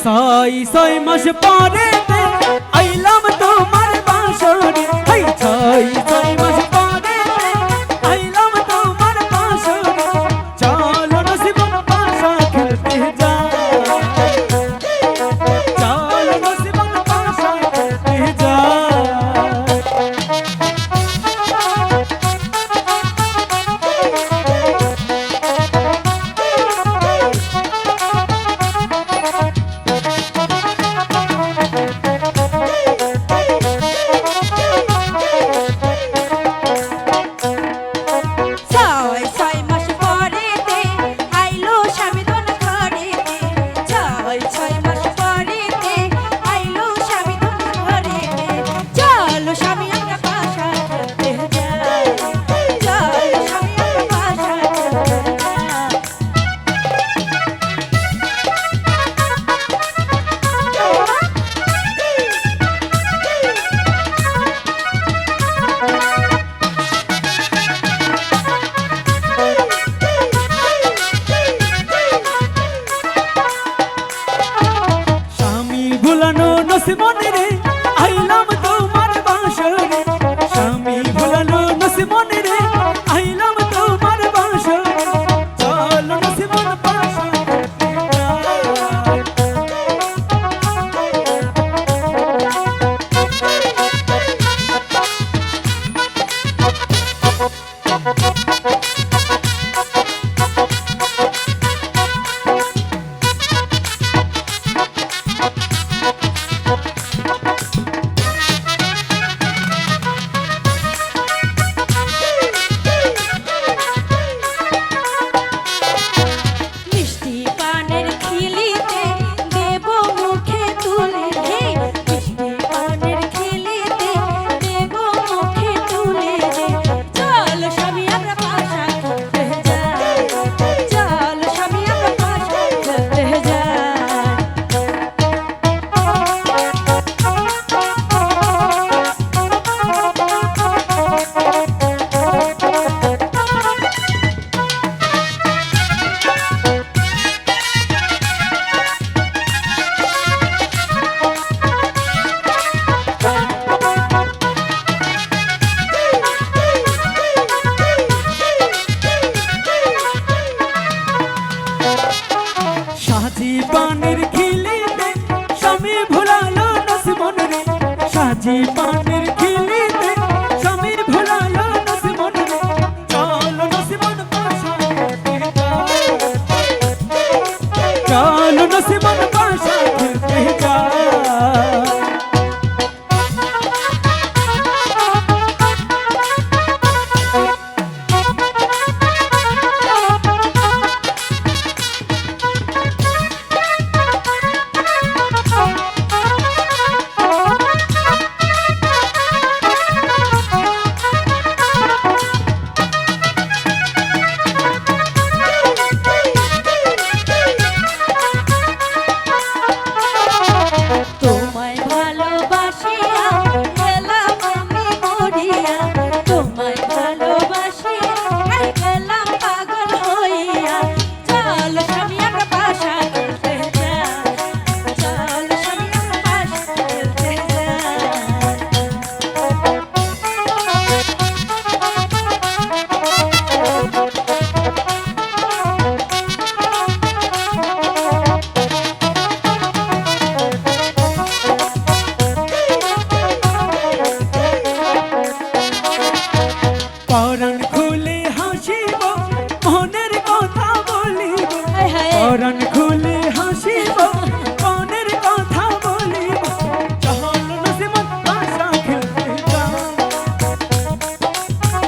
ছয় ছয় মাস পরে গেছে মনে রে জীবন চরণ খুলে হাসিব, মনের কথা বলিব। চল নসিমন আশা খেলতে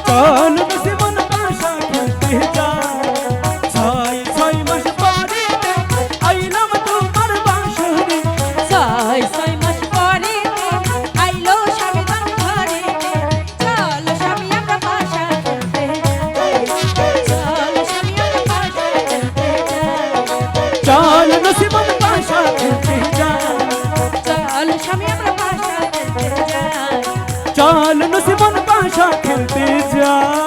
চল নসিমন আশা খেলতে মাস পরে আইলাম তোমার বাসরে। ছয় काल नुसिमन पाशा खेलते जा।